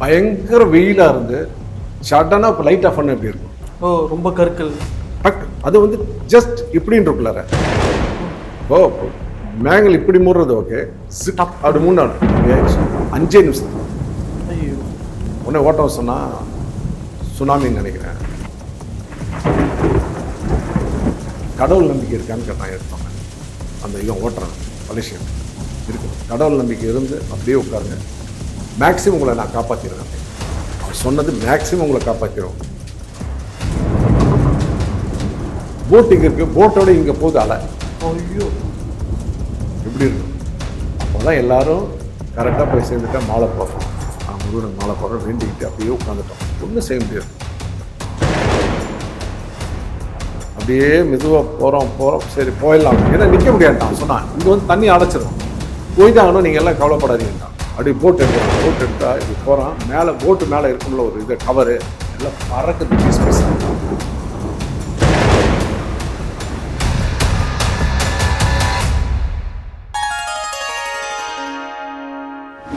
பயங்கர வெயிலாக இருந்து சடனாக இப்போ லைட் ஆஃப் பண்ண எப்படி இருக்கும்? ஓ ரொம்ப கற்கள். அது வந்து ஜஸ்ட் இப்படின்னு இருக்குள்ளார ஓ மேங்கல் இப்படி மூடுறது ஓகே அப்படி மூணாடு அஞ்சே நிமிஷம். உடனே ஓட்டம் சொன்னா சுனாமின்னு நினைக்கிறேன். கடவுள் நம்பிக்கை இருக்கான்னு கேட்டான் எடுத்தோம் அந்த இவன் ஓட்டுறான். மலேசியன் இருக்கு. கடவுள் நம்பிக்கை இருந்து அப்படியே உட்காருங்க. மேக்ஸிமம் உங்களை நான் காப்பாற்றிடுவேன் அவன் சொன்னது மேக்ஸிமம் உங்களை காப்பாற்றிடுவோம் போட் இங்கே இருக்கு போட்டோட இங்கே போகுது அலை. ஐயோ. எப்படி இருக்கும் அப்போதான் எல்லாரும் கரெக்டாக போய் சேர்ந்துட்டா மாலை போடுறோம். நான் முருகனுக்கு மாலை போடுறோம். வேண்டிக்கிட்டு அப்படியே உட்காந்துட்டோம் ஒன்றும் செய்ய முடியாது. அப்படியே மெதுவாக போகிறோம் போகிறோம் சரி போயிடலாம். ஏன்னா நிற்க முடியாதுட்டான் சொன்னான் இங்கே வந்து தண்ணி அடைச்சிடும் போயிட்டாங்கன்னு நீங்கள் எல்லாம் கவலைப்படாதீங்கட்டான் அப்படி போட் எடுக்கிறான் போட் எடுத்தால் இப்படி போகிறான் மேலே போட்டு மேலே இருக்கும்ல ஒரு இது கவரு எல்லாம் பறக்குது பீஸ் பீஸ்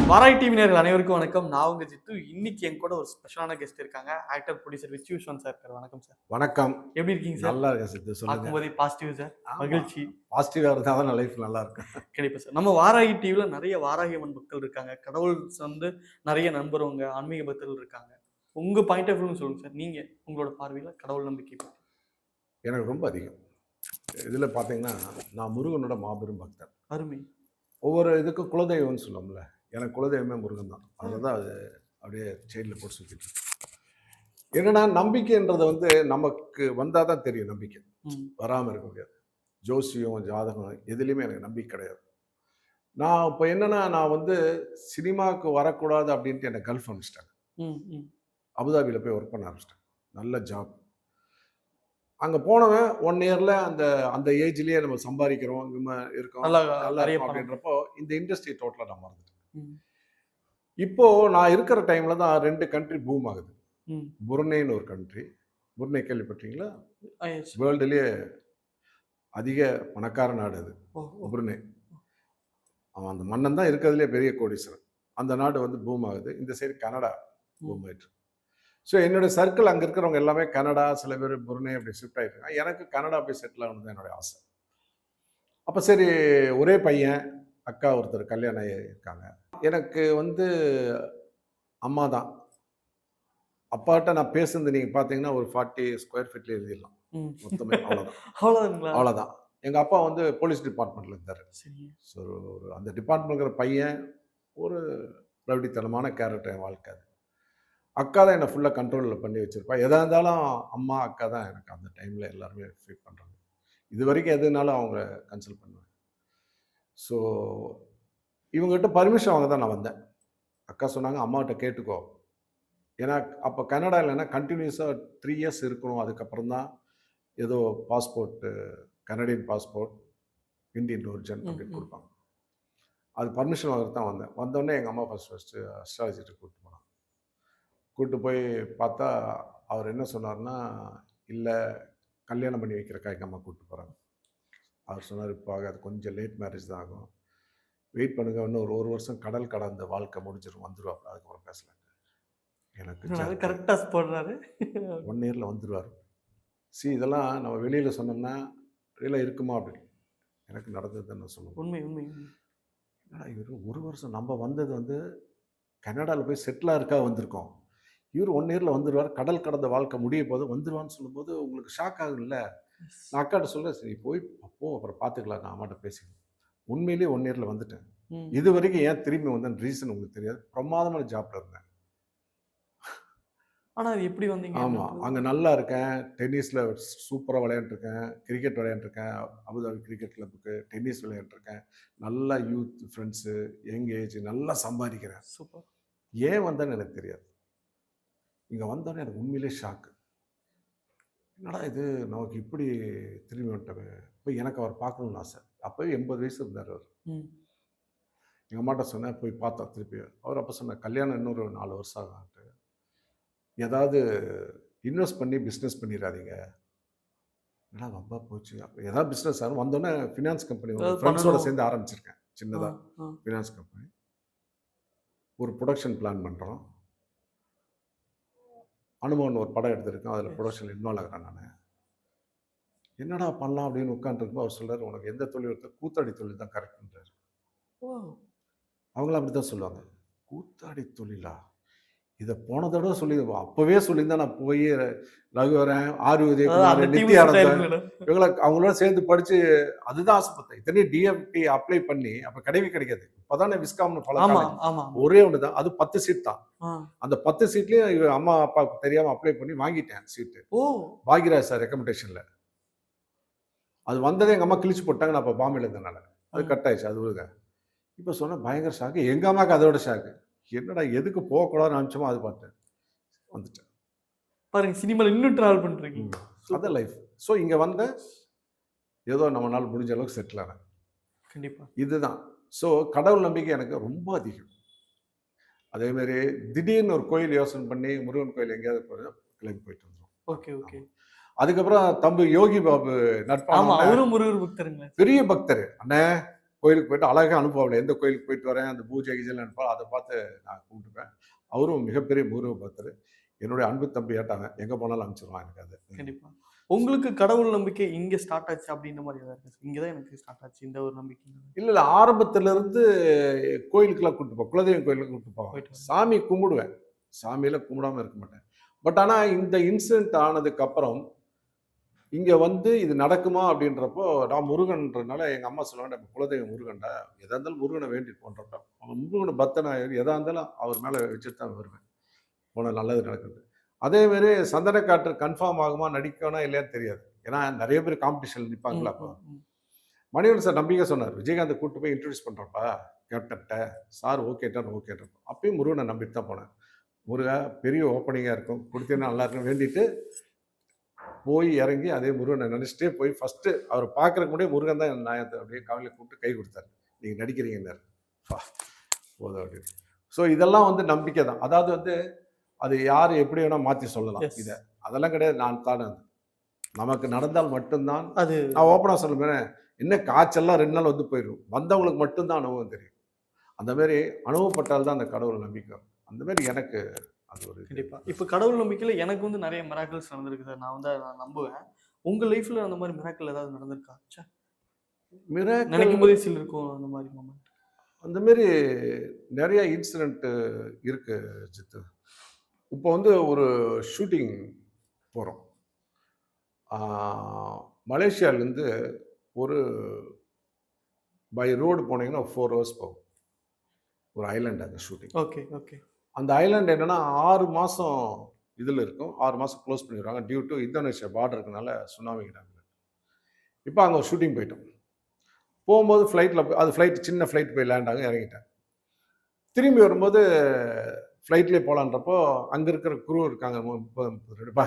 வாராய் டிவி நேர்கள் அனைவருக்கும் வணக்கம். நான் உங்க ஜித்து. இன்னைக்கு என் கூட ஒரு ஸ்பெஷலான கெஸ்ட் இருக்காங்க. ஆக்டர் ப்ரொடியூசர் விச் யூஸ்வன் சார் வணக்கம் சார் வணக்கம். எப்படி இருக்கீங்க சார் நல்லா இருக்கேன் சித்து. சொல்லுங்க. பார்க்கும்போதே பாசிட்டிவ் சார் மகிழ்ச்சி. பாசிட்டிவாக இருந்தால் தான் லைஃப் நல்லா இருக்கும். கண்டிப்பா சார் நம்ம வாராகி டிவில நிறைய வாராகி மக்கள் இருக்காங்க. கடவுள் வந்து நிறைய நண்பருங்க ஆன்மீக பக்தர்கள் இருக்காங்க. உங்க பாயிண்ட் ஆஃப் வியூன்னு சொல்லுங்க சார் நீங்க உங்களோட பார்வையில கடவுள் நம்பிக்கை. எனக்கு ரொம்ப அதிகம். இதில் பார்த்தீங்கன்னா நான் முருகனோட மாபெரும் பக்தர் அருமை. ஒவ்வொரு இதுக்கும் குலதெய்வம்னு சொல்லுவோம்ல. எனக்கு குலதெய்வமே முருகன் தான். அதில் தான் அது அப்படியே செயினில் போட்டு சுற்றிட்டு இருக்கு. என்னன்னா நம்பிக்கைன்றது வந்து நமக்கு வந்தால் தான் தெரியும் நம்பிக்கை. வராமல் இருக்க முடியாது. ஜோசியம் ஜாதகம் எதுலேயுமே எனக்கு நம்பிக்கை கிடையாது. நான் இப்போ என்னன்னா நான் வந்து சினிமாவுக்கு வரக்கூடாது அப்படின்ட்டு என்னை கல்ஃப் அனுப்பிச்சிட்டாங்க. அபுதாபியில் போய் ஒர்க் பண்ண ஆரம்பிச்சிட்டேன். நல்ல ஜாப் அங்கே போனவன் ஒன் இயரில் அந்த அந்த ஏஜ்லேயே நம்ம சம்பாதிக்கிறோம் இருக்கோம் நல்லா. அப்படின்றப்போ இந்த இண்டஸ்ட்ரி டோட்டலாக நான் மறந்துட்டேன். இப்போ நான் இருக்கிற டைம்ல தான் ரெண்டு கண்ட்ரி பூம் ஆகுது. புருனேன்னு ஒரு கண்ட்ரி புருனே கேள்விப்பட்டீங்களா. வேர்ல்டுலேயே அதிக பணக்கார நாடு அது. புருனே. அவன் அந்த மன்னன் தான் இருக்கிறதுலே பெரிய கோடீஸ்வரன். அந்த நாடு வந்து பூம் ஆகுது. இந்த சைடு கனடா பூம் ஆயிட்டு ஸோ என்னோட சர்க்கிள் அங்கே இருக்கிறவங்க எல்லாமே கனடா சில பேர் புருனே அப்படி ஷிஃப்ட் ஆகிட்டு எனக்கு கனடா போய் செட்டில் ஆகணும் தான் என்னுடைய ஆசை. அப்போ சரி ஒரே பையன் அக்கா ஒருத்தர் கல்யாணம் ஆகி இருக்காங்க எனக்கு வந்து அம்மா தான். அப்பாட்ட நான் பேசுனது நீங்கள் பார்த்தீங்கன்னா ஒரு ஃபார்ட்டி ஸ்கொயர் ஃபீட்ல எழுதிடலாம். மொத்தமே அவ்வளோதான் அவ்வளோதான் எங்கள் அப்பா வந்து போலீஸ் டிபார்ட்மெண்ட்டில் இருந்தார். சரி ஸோ ஒரு அந்த டிபார்ட்மெண்ட்ங்கிற பையன் ஒரு ரவுடித்தனமான கேரக்டர் என் வாழ்க்கை அது. அக்கா தான் என்னை ஃபுல்லாக கண்ட்ரோலில் பண்ணி வச்சுருப்பா. எதாக இருந்தாலும் அம்மா அக்கா தான் எனக்கு அந்த டைமில் எல்லாருமே ஃபீட் பண்ணுறாங்க இது வரைக்கும் எதுனாலும் அவங்க கன்சல்ட் பண்ணுவேன். ஸோ இவங்ககிட்ட பர்மிஷன் வாங்க தான் நான் வந்தேன். அக்கா சொன்னாங்க அம்மாகிட்ட கேட்டுக்கோ. ஏன்னா அப்போ கனடா இல்லைன்னா கண்டினியூஸாக த்ரீ இயர்ஸ் இருக்கணும். அதுக்கப்புறம் தான் ஏதோ passport Canadian passport Indian origin அப்படின்னு. கொடுப்பாங்க. அது பர்மிஷன் வாங்க தான் வந்தேன். வந்தோடனே எங்கள் அம்மா ஃபஸ்ட் ஃபஸ்ட்டு அஸ்ட்ராலஜிட்டு கூப்பிட்டு போனாங்க. கூப்பிட்டு போய் பார்த்தா அவர் என்ன சொன்னார்னா இல்லை கல்யாணம் பண்ணி வைக்கிறக்கா எங்கள் அம்மா கூப்பிட்டு போகிறாங்க அவர் சொன்னார் இப்போ ஆகாது கொஞ்சம் லேட் மேரேஜ் தான் ஆகும். வெயிட் பண்ணுங்க இன்னும் ஒரு ஒரு வருஷம் கடல் கடந்த வாழ்க்கை முடிஞ்சிடும் வந்துடுவாங்க அதுக்கப்புறம் பேசலாம் எனக்கு அது கரெக்டா போடுறாரு. ஒன் இயரில் வந்துடுவார் சி இதெல்லாம் நம்ம வெளியில் சொன்னோம்னா வெளியில் இருக்குமா? அப்படின்னு. எனக்கு நடந்தது நான் உண்மை உண்மை உண்மை. என்னடா இவர் ஒரு வருஷம் நம்ம வந்தது வந்து கனடாவில் போய் செட்டிலாக இருக்கா வந்திருக்கோம். இவர் ஒன் இயரில் வந்துடுவார் கடல் கடந்த வாழ்க்கை முடிய போது வந்துடுவான்னு சொல்லும்போது உங்களுக்கு ஷாக் ஆகும்ல. நான் அக்காட்ட சொல்ல சரி போய் போ அப்புறம் பார்த்துக்கலாம் நான் அம்மாட்ட பேசிக்கிறேன். உண்மையிலேயே ஒன் இயரில் வந்துட்டேன். இது வரைக்கும் ஏன் திரும்பி வந்தேன்? ரீசன் உங்களுக்கு தெரியாது. பிரமாதமான ஜாப்ல இருந்தேன். ஆனா அது எப்படி வந்தீங்க? ஆமாம் அங்கே நல்லா இருக்கேன். டென்னிஸில் சூப்பராக விளையாண்டுருக்கேன். கிரிக்கெட் விளையாண்டுருக்கேன். அபுதாபி கிரிக்கெட் கிளப்புக்கு டென்னிஸ் விளையாண்டுருக்கேன். நல்லா யூத் ஃப்ரெண்ட்ஸு யங் ஏஜ் நல்லா சம்பாதிக்கிறேன். சூப்பர் ஏன் வந்தேன்னு எனக்கு தெரியாது. இங்கே வந்தோடனே எனக்கு உண்மையிலே ஷாக்கு என்னடா இது? நமக்கு இப்படி திரும்பி வந்துட்டவே இப்போ எனக்கு அவர் பார்க்கணும்னு ஆசை. அப்போவே எண்பது வயசு இருந்தார் அவர். எங்கள் அம்மாட்ட சொன்னேன் போய் பார்த்தா திருப்பி. அவர் அப்போ சொன்னார் கல்யாணம் இன்னொரு நாலு வருஷம் ஆகான்ட்டு ஏதாவது இன்வெஸ்ட் பண்ணி பிஸ்னஸ் பண்ணிடாதீங்க என்னடா ரொம்ப போச்சு. அப்போ ஏதாவது பிஸ்னஸ் ஆகும் வந்தோடனே ஃபினான்ஸ் கம்பெனி ஃப்ரெண்ட்ஸோட. சேர்ந்து ஆரம்பிச்சிருக்கேன் சின்னதாக. ஃபினான்ஸ் கம்பெனி ஒரு ப்ரொடக்ஷன் பிளான் பண்ணுறோம் அனுபவம் ஒரு படம் எடுத்திருக்கேன். அதில் ப்ரொடக்ஷனில் இன்வால்வ் ஆகிறேன் நான். என்னடா பண்ணலாம் அப்படின்னு உட்காந்துருக்கும்போது அவர் சொல்றாரு உனக்கு எந்த தொழில் எடுத்த கூத்தாடி தொழில் தான் கரெக்டுன்றாரு ஓ. அவங்களும் அப்படி தான் சொல்லுவாங்க. கூத்தாடி தொழிலா? இதை போன தடவை சொல்லி அப்போவே சொல்லியிருந்தா நான் போய் ரகுவரன் ஆர் அதாவது உதயகுமார் அந்த team நித்யானந்தன். இவங்களை அவங்களோட சேர்ந்து படிச்சு அதுதான் ஆசைப்பட்டேன் இத்தனையும் டிஎம்டி அப்ளை பண்ணி அப்ப கிடையவே கிடைக்காது. இப்பதானே விஸ்காம்னு பல ஒரே ஒன்று தான். அது பத்து சீட் தான். அந்த பத்து சீட்லயும் இவ அம்மா அப்பாவுக்கு தெரியாம அப்ளை பண்ணி வாங்கிட்டேன் சீட்டு பாகிராஜ் சார் ரெக்கமெண்டேஷன்ல அது வந்ததே எங்க அம்மா கிழிச்சு போட்டாங்க. நான் அப்ப பாம்பேல இருந்தனால. அது. கட் ஆயிடுச்சு. அது விழுக இப்ப சொன்ன பயங்கர ஷாக்கு எங்க அம்மாக்கு அதோட ஷாக்கு என்னடா எதுக்கு போகக்கூடாதுன்னு நினச்சோமோ அது பார்த்தேன் வந்துட்டேன். பாருங்க சினிமால இன்னும் டிராவல் பண்றீங்க அதான் லைஃப் ஸோ இங்க வந்த ஏதோ நம்மளால முடிஞ்ச அளவுக்கு செட்டில் ஆனேன். கண்டிப்பா. இதுதான். ஸோ கடவுள் நம்பிக்கை எனக்கு ரொம்ப அதிகம். அதே மாதிரி திடீர்னு ஒரு கோயில் யோசனை பண்ணி முருகன் கோயில் எங்கேயாவது போய் கிளம்பி போயிட்டு வந்துடும் ஓகே ஓகே. அதுக்கப்புறம் தம்பி யோகி பாபு ஆமா நட்பான அவரும் முருகர் பக்தருங்க பெரிய பக்தர். அண்ணே கோயிலுக்கு போயிட்டு அழகாக அனுப்புவாள் எந்த கோயிலுக்கு போயிட்டு வரேன் அந்த பூஜை கீஜைலாம் அனுப்பா அதை பார்த்து நான் கும்பிட்டுப்பேன். அவரும் மிகப்பெரிய முருக பக்தர். என்னுடைய அன்பு தம்பி ஏட்டாங்க. எங்கே போனாலும் அனுப்பிச்சிருவான் எனக்கு அது. கண்டிப்பா. உங்களுக்கு கடவுள் நம்பிக்கை இங்க ஸ்டார்ட் ஆச்சு அப்படின்ற மாதிரி ஏதாவது இருக்கு? இங்கதான் எனக்கு ஸ்டார்ட் ஆச்சு இந்த ஒரு நம்பிக்கை இல்லை இல்லை. ஆரம்பத்துல இருந்து கோயிலுக்கெல்லாம் கூப்பிட்டு போவேன் குலதெய்வம் கோயிலுக்கு கூப்பிட்டு போவேன். சாமி கும்பிடுவேன். சாமியில கும்பிடாம இருக்க மாட்டேன். பட் ஆனால் இந்த இன்சிடென்ட் ஆனதுக்கு அப்புறம் இங்கே வந்து இது நடக்குமா அப்படின்றப்போ நான் முருகன்றனால எங்கள் அம்மா சொல்லுவாங்க நம்ம குலதெய்வம் முருகன்டா எதா இருந்தாலும் முருகனை வேண்டிட்டு போன்றப்ப அவன் முருகனை பக்தனா எதா இருந்தாலும் அவர் மேலே வச்சுட்டு தான் வருவேன். போன நல்லது நடக்குது அதே மாதிரி சந்தன காற்று கன்ஃபார்ம் ஆகுமா நடிக்கணும் இல்லையான்னு தெரியாது. ஏன்னா நிறைய பேர் காம்படிஷன் நிற்பாங்களா அப்போ. மணிவன் சார் நம்பிக்கை சொன்னார். விஜயகாந்த் கூட்டு போய் இன்ட்ரடியூஸ் பண்ணுறப்பா கேப்டன்ட்ட சார் ஓகேட்டார் ஓகேட்டார் அப்பயும் முருகனை நம்பிட்டு தான் போனேன். முருகா பெரிய ஓப்பனிங்காக இருக்கும். கொடுத்தீங்கன்னா நல்லா இருக்கும் வேண்டிட்டு போய் இறங்கி அதே முருகனை நினச்சிட்டே போய் ஃபஸ்ட்டு அவர் பார்க்குறக்கு முன்னாடியே முருகன் தான் என் நாயத்தை அப்படியே கவலையை கூப்பிட்டு கை கொடுத்தாரு. நீங்கள் நடிக்கிறீங்கன்னாரு பா போதும் அப்படின்னு. ஸோ இதெல்லாம் வந்து நம்பிக்கை தான். அதாவது வந்து அது யார் எப்படி வேணால் மாற்றி சொல்லலாம். இதை. அதெல்லாம் கிடையாது. நான் தான். நமக்கு நடந்தால் மட்டும்தான். அது நான் ஓப்பனாக சொல்லுவேன் என்ன காய்ச்சல்லாம் ரெண்டு நாள் வந்து போயிடும் வந்தவங்களுக்கு மட்டும்தான் அனுபவம் தெரியும். அந்த மாதிரி அனுபவப்பட்டால் தான் அந்த கடவுள் நம்பிக்கை. அந்த மாதிரி எனக்கு அது ஒரு இது. கண்டிப்பா. இப்ப கடவுள் நம்பிக்கையில எனக்கு வந்து நிறைய மிராக்கிள்ஸ் நடந்திருக்கு சார். நான் வந்து நான் நம்புவேன். உங்க லைஃப்ல அந்த மாதிரி மிராக்கிள் ஏதாவது நடந்திருக்கா? Miracle நினைக்கும் போதே சில இருக்கும் அந்த மாதிரி மொமெண்ட் அந்த மாதிரி நிறைய இன்சிடென்ட் இருக்கு ஜித்து. இப்போ வந்து ஒரு ஷூட்டிங் போகிறோம் மலேசியாவிலேருந்து ஒரு பை ரோடு போனீங்கன்னா ஃபோர் ஹவர்ஸ் போகும். ஒரு ஐலாண்ட் அந்த ஷூட்டிங் ஓகே ஓகே அந்த ஐலாண்ட் என்னென்னா ஆறு மாதம் இதில் இருக்கும். ஆறு மாதம் க்ளோஸ் பண்ணிடுவாங்க. டியூ டு இந்தோனேஷியா பார்டர் இருக்கனால சுனாமிக்கிறாங்க இப்போ அங்கே ஒரு ஷூட்டிங் போயிட்டோம். போகும்போது ஃப்ளைட்டில் அது ஃப்ளைட் சின்ன ஃப்ளைட் போய் லேண்ட் ஆகும் இறங்கிட்டேன். திரும்பி வரும்போது ஃப்ளைட்லேயே போகலான்றப்போ அங்கே இருக்கிற குரூ இருக்காங்க. முப்பது முப்பது ரெண்டுப்பா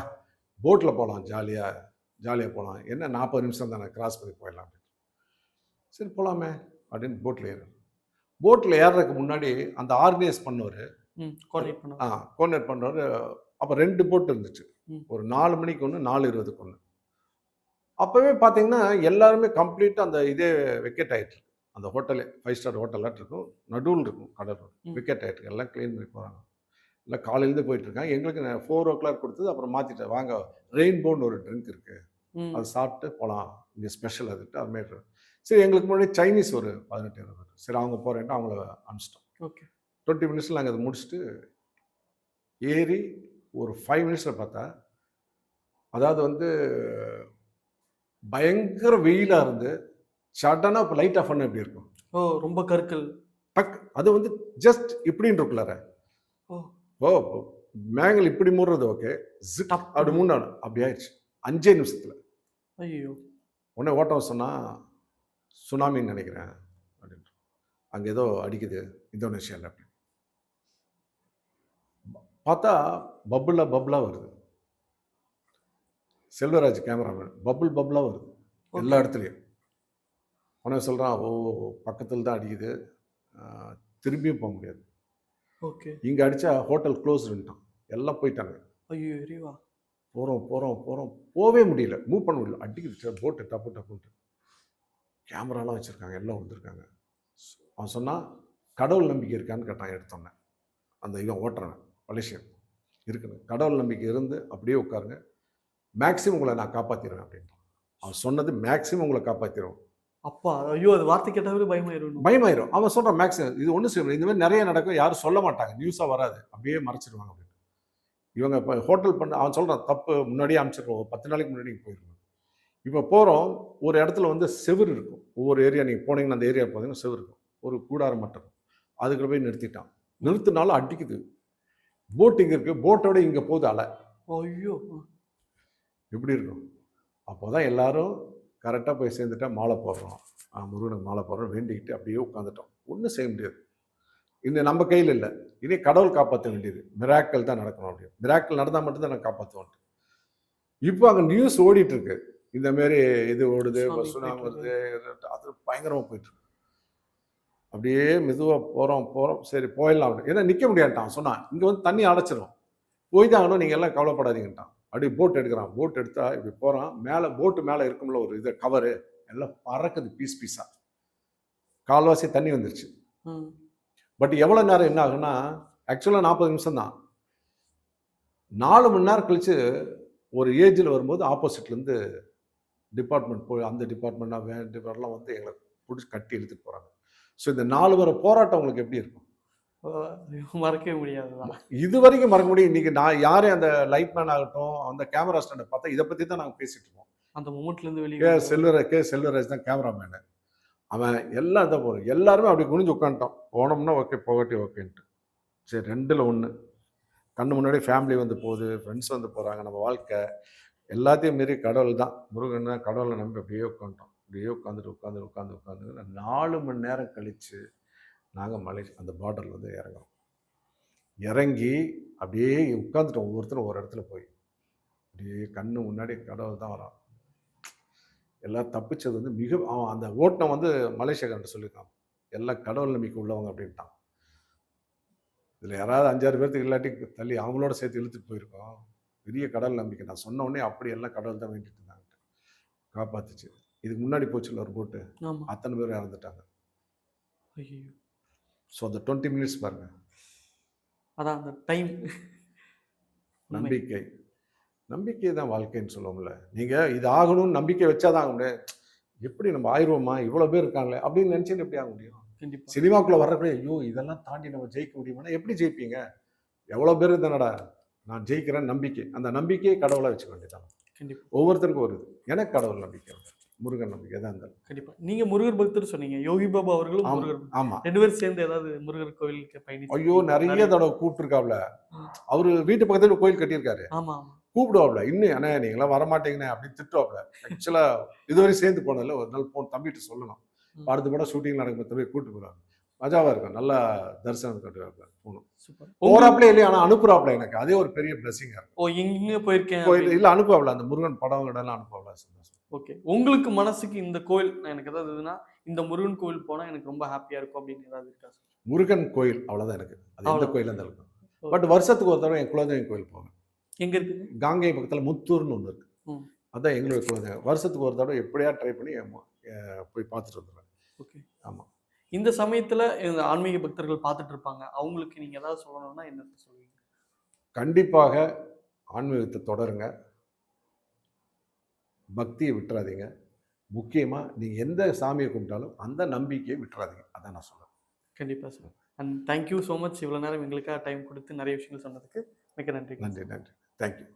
போட்டில் போகலாம் ஜாலியாக ஜாலியாக போகலாம் என்ன நாற்பது நிமிஷம் தானே கிராஸ் பண்ணி போயிடலாம் அப்படின்னு. சரி போகலாமே அப்படின்னு போட்டில் ஏறு போட்டில் ஏறுறதுக்கு முன்னாடி அந்த ஆர்கனைஸ் பண்ணவர் ஆ கோஆர்டினேட் பண்ணுறவர் அப்போ ரெண்டு போட் இருந்துச்சு. ஒரு நாலு மணிக்கு ஒன்று நாலு இருபதுக்கு ஒன்று அப்போவே பார்த்தீங்கன்னா எல்லாருமே கம்ப்ளீட்டாக அந்த இதே வெக்கெட் ஆகிட்டு அந்த ஹோட்டலே ஃபைவ் ஸ்டார் ஹோட்டலாக இருக்கும். நடுவில் இருக்கும் கடல். விக்கெட் ஆகிட்டு எல்லாம் க்ளீன் பண்ணி போகிறாங்க இல்லை காலையிலேருந்து போயிட்டு இருக்காங்க. எங்களுக்கு ஃபோர் ஓ கிளாக் கொடுத்தது அப்புறம் மாற்றிட்டேன் வாங்க ரெயின்போன்னு ஒரு ட்ரிங்க் இருக்குது அது சாப்பிட்டு போகலாம் இங்கே ஸ்பெஷல் அதுட்டு அது மாதிரி சரி எங்களுக்கு முன்னாடி சைனீஸ் ஒரு பதினெட்டு இருபது. சரி அவங்க போகிறேன்ட்டு அவங்கள அனுப்பிச்சிட்டோம். ஓகே. டுவெண்ட்டி மினிட்ஸில் நாங்கள் அதை முடிச்சுட்டு ஏறி ஒரு ஃபைவ் மினிட்ஸில் பார்த்தா அதாவது வந்து பயங்கர வெயிலாக இருந்து சடனாக இப்போ லைட் ஆஃப் பண்ண எப்படி இருக்கும்? ஓ ரொம்ப கற்கள் டக் அது வந்து ஜஸ்ட் இப்படின்னு இருக்குள்ளார ஓ. ஓ மேங்கல் இப்படி மூடுறது ஓகே. Zip dub. அப்படி மூணாடு அப்படி ஆயிடுச்சு. அஞ்சே நிமிஷத்தில். ஐயோ உடனே ஓட்டம் சொன்னால் சுனாமின்னு நினைக்கிறேன். அப்படின்னு அங்கே ஏதோ அடிக்குது இந்தோனேஷியாவில் அப்படி. பார்த்தா பப்புளாக பப்புளாக வருது. செல்வராஜ் கேமராமேன் பப்புள் பப்புளாக வருது. எல்லா இடத்துலையும். உடனே சொல்கிறான் ஓ பக்கத்தில் தான் அடிக்குது. திரும்பியும் போக முடியாது. ஓகே இங்கே அடித்தா ஹோட்டல் க்ளோஸ்டுன்ட்டான் எல்லாம் போயிட்டாங்க. ஐயோ எரிவா போகிறோம் போகிறோம் போகிறோம் போகவே முடியல. மூவ் பண்ண முடியல. அடிக்குது போட்டு டப்பு டப்புன்ட்டு. கேமராலாம் வச்சுருக்காங்க எல்லாம் வந்திருக்காங்க. அவன் சொன்னான் கடவுள் நம்பிக்கை இருக்கான்னு கேட்டான் எடுத்தோன்னே அந்த இவன் ஓட்டுறவன். மலேசியன் இருக்கணும். கடவுள் நம்பிக்கை இருந்து அப்படியே உட்காருங்க. மேக்ஸிமம் உங்களை நான் காப்பாற்றிடுவேன் அப்படின்ட்டு அவன் சொன்னது மேக்ஸிமம் உங்களை காப்பாற்றிடுவோம் அப்பா ஐயோ அது வார்த்தை கேட்டாவே பயமாயிரும். பயமாயிரும். அவன் சொல்கிறான் மேக்ஸிமம் இது ஒன்றும் செய்ய முடியாது. இந்த மாதிரி நிறைய நடக்கும். யாரும் சொல்ல மாட்டாங்க. நியூஸாக வராது. அப்படியே மறைச்சிடுவாங்க அப்படின்னு. இவங்க இப்போ ஹோட்டல் பண்ண அவன் சொல்கிறான் தப்பு முன்னாடியே அனுப்பிச்சிருக்கோம். ஒரு பத்து நாளைக்கு முன்னாடி போயிருக்கணும் இப்போ போகிறோம் ஒரு இடத்துல வந்து செவுரு இருக்கும். ஒவ்வொரு ஏரியா நீங்கள் போனீங்கன்னா அந்த ஏரியா பார்த்தீங்கன்னா செவுரு இருக்கும். ஒரு கூடாரம் மட்டும். அதுக்குள்ள போய் நிறுத்திட்டான். நிறுத்தினாலும் அடிக்குது. போட் இங்கே இருக்குது போட்டோட இங்கே போகுது அலை. ஐயோ. எப்படி இருக்கும்? அப்போ தான் எல்லாரும் கரெக்டாக போய் சேர்ந்துட்டா மாலை போடுறோம். முருகனுக்கு மாலை போடுறோம். வேண்டிக்கிட்டு அப்படியே உட்காந்துட்டோம் ஒன்றும் செய்ய முடியாது. இன்னும் நம்ம கையில் இல்லை. இனி கடவுள் காப்பாற்ற வேண்டியது. மிராக்கள் தான் நடக்கணும் அப்படி மிராக்கள் நடந்தால் மட்டும்தான் நான் காப்பாற்றுவோம் இப்போ அங்கே நியூஸ் ஓடிட்டு இருக்கு. இந்த மாதிரி இது ஓடுது போயிட்டு வருது அது பயங்கரமாக போயிட்டு இருக்கு. அப்படியே மெதுவாக போகிறோம் போகிறோம் சரி போயிடலாம் அப்படி. ஏன்னா நிற்க முடியாட்டான். சொன்னான் இங்கே வந்து தண்ணி அடைச்சிரும். போய் தான் ஆகணும். நீங்கள் எல்லாம் கவலைப்படாதீங்கட்டான். அப்படியே போட் எடுக்கிறான். போட் எடுத்தா இப்படி போகிறான் மேலே போட்டு மேலே இருக்கும்ல ஒரு இது கவரு எல்லாம் பறக்குது பீஸ் பீஸாக கால்வாசி தண்ணி வந்துருச்சு. பட் எவ்வளோ நேரம் என்ன ஆகுன்னா ஆக்சுவலாக நாற்பது நிமிஷம் தான். நாலு மணி நேரம் கழிச்சு ஒரு ஏஜில் வரும்போது ஆப்போசிட்லேருந்து டிபார்ட்மெண்ட் போய் அந்த டிபார்ட்மெண்ட் வேன் டிபார்ட்மெண்ட்லாம் வந்து எங்களை பிடிச்சி கட்டி இழுத்துட்டு போகிறாங்க ஸோ இந்த நாலு வர போராட்டம் உங்களுக்கு எப்படி இருக்கும்? மறக்கவே முடியாதுதான். இது வரைக்கும் மறக்க முடியும். இன்னைக்கு நான் யாரே அந்த லைட் மேன் ஆகட்டும் அந்த கேமரா ஸ்டாண்டை பார்த்தா இதை பற்றி தான் நாங்கள் பேசிட்டு இருக்கோம். அந்த மொமெண்ட்ல இருந்து கே வெளியே செல்வராஜ் கே செல்வராஜ் தான் கேமராமேனு. அவன் எல்லாம் இதை போகிறோம் எல்லாருமே அப்படி குனிஞ்சு உட்காந்துட்டோம். போனோம்னா ஓகே போகட்டி ஓகேன்ட்டு. சரி ரெண்டில் ஒன்று கண்ணு முன்னாடி ஃபேமிலி வந்து போகுது ஃப்ரெண்ட்ஸ் வந்து போகிறாங்க நம்ம வாழ்க்கை. எல்லாத்தையும் மீறி கடவுள் தான் முருகன் தான் கடவுளை நம்பி அப்படியே உட்காந்துட்டோம். அப்படியே உட்காந்துட்டு உட்காந்து உட்காந்து உட்காந்து நாலு மணி நேரம் கழித்து நாங்கள் மலை அந்த பார்டரில் வந்து இறங்குறோம். இறங்கி அப்படியே உட்காந்துட்டோம் ஒவ்வொருத்தரும் ஒரு இடத்துல போய். அப்படியே கண்ணு முன்னாடி கடவுள் தான் வரான். எல்லாம் தப்பிச்சது வந்து மிக அவன் அந்த ஓட்டம் வந்து மலேசியக்காரன் சொல்லியிருக்கான். எல்லாம் கடவுள் நம்பிக்கை உள்ளவங்க அப்படின்ட்டான். இதில் யாராவது அஞ்சாறு பேர்த்துக்கு இல்லாட்டி தள்ளி அவங்களோட சேர்த்து இழுத்துட்டு போயிருக்கோம். பெரிய கடவுள் நம்பிக்கை. நான் சொன்ன உடனே அப்படி எல்லாம் கடவுள் தான் வேண்டிட்டு இருந்தாங்க. காப்பாத்துச்சு. இதுக்கு முன்னாடி போச்சுல்ல ஒரு போட்டு அத்தனை பேர் இறந்துட்டாங்க. ஐயோ ஸோ அந்த டுவெண்ட்டி மினிட்ஸ் பாருங்க. அதான் அந்த டைம் நம்பிக்கை. நம்பிக்கை தான் வாழ்க்கைன்னு சொல்லுவோம்ல. நீங்கள் இது ஆகணும்னு நம்பிக்கை வச்சாதான் ஆக முடியும். எப்படி நம்ம ஆயிடுவோமா? இவ்வளோ பேர் இருக்காங்களே அப்படின்னு நினச்சின்னு எப்படி ஆக முடியும்? சினிமாக்குள்ள வர்றப்பே ஐயோ இதெல்லாம் தாண்டி நம்ம ஜெயிக்க முடியுமானா எப்படி ஜெயிப்பீங்க? எவ்வளோ பேர் தானடா நான் ஜெயிக்கிறேன் நம்பிக்கை. அந்த நம்பிக்கையை கடவுளாக வச்சுக்க வேண்டியதான் ஒவ்வொருத்தருக்கும் வருது எனக்கு கடவுள் நம்பிக்கை முருகன் நம்பிக்கை தான் இருந்தாலும் கண்டிப்பா. நீங்க முருகர் பக்தர் சொன்னீங்க. யோகி பாபா அவர்களும். முருகர் ஆமாம் ரெண்டு பேரும் சேர்ந்து ஏதாவது முருகர் கோயிலுக்கு பயணிச்சு ஐயோ நிறைய தடவை கூப்பிட்டுருக்காப்ல. அவரு வீட்டு பக்கத்துல கோயில் கட்டியிருக்காரு. ஆமா ஆமா. கூப்பிடுவாப்ல. இன்னும் அண்ணே நீங்களாம் வரமாட்டீங்கண்ணே அப்படின்னு திட்டுவாப்ல. ஆக்சுவலாக இதுவரை சேர்ந்து போனதில்ல. ஒரு நாள் போன் தம்பிட்டு சொல்லணும். அடுத்த படம் ஷூட்டிங் நடக்கும் தம்பி கூப்பிட்டு போறாங்க மஜாவா இருக்கும். நல்லா தரிசனம் கட்டுவாப்ல போகணும். சூப்பர். போறாப்ல இல்லையா? ஆனா அனுப்புறாப்ல எனக்கு. அதே ஒரு பெரிய பிளஸிங்கா இருக்கும். ஓ எங்க போயிருக்கேன் கோயில் இல்ல அனுப்புவாப்ல. அந்த முருகன் படம் இடம்லாம் அனுப்புவாப்ல. சந்தோஷம். ஓகே உங்களுக்கு மனசுக்கு இந்த கோயில் எனக்கு ஏதாவது இதுன்னா இந்த முருகன் கோயில் போனா எனக்கு ரொம்ப ஹாப்பியா இருக்கும் அப்படின்னு ஏதாவது இருக்கா? முருகன் கோயில் அவ்வளவுதான் எனக்கு. அது எந்த அவ்வளவுதான். கோயிலா இருந்தாலும். பட் வருஷத்துக்கு ஒரு தடவை என் குலதெய்வம் கோயில் போவேன். எங்க இருக்குது? காங்கை பக்கத்துல முத்தூர்னு ஒன்று இருக்கு. ம். அதான் எங்களுடைய குலதெய்வம். வருஷத்துக்கு ஒரு தடவை எப்படியா ட்ரை பண்ணி போய் பார்த்துட்டு வந்துடுவேன் ஓகே ஆமா. இந்த சமயத்துல இந்த ஆன்மீக பக்தர்கள் பார்த்துட்டு இருப்பாங்க. அவங்களுக்கு நீங்க ஏதாவது சொல்லணும்னா என்ன சொல்லுவீங்க? கண்டிப்பாக ஆன்மீகத்தை தொடருங்க. பக்தியை விட்டுறாதீங்க. முக்கியமாக நீங்கள் எந்த சாமியை கும்பிட்டாலும் அந்த நம்பிக்கையை விட்டுறாதீங்க. அதான் நான் சொல்கிறேன் கண்டிப்பா sir. And thank you so much இவ்வளோ நேரம் எங்களுக்காக டைம் கொடுத்து நிறைய விஷயங்கள் சொன்னதுக்கு மிக்க நன்றி. நன்றி நன்றி. தேங்க்யூ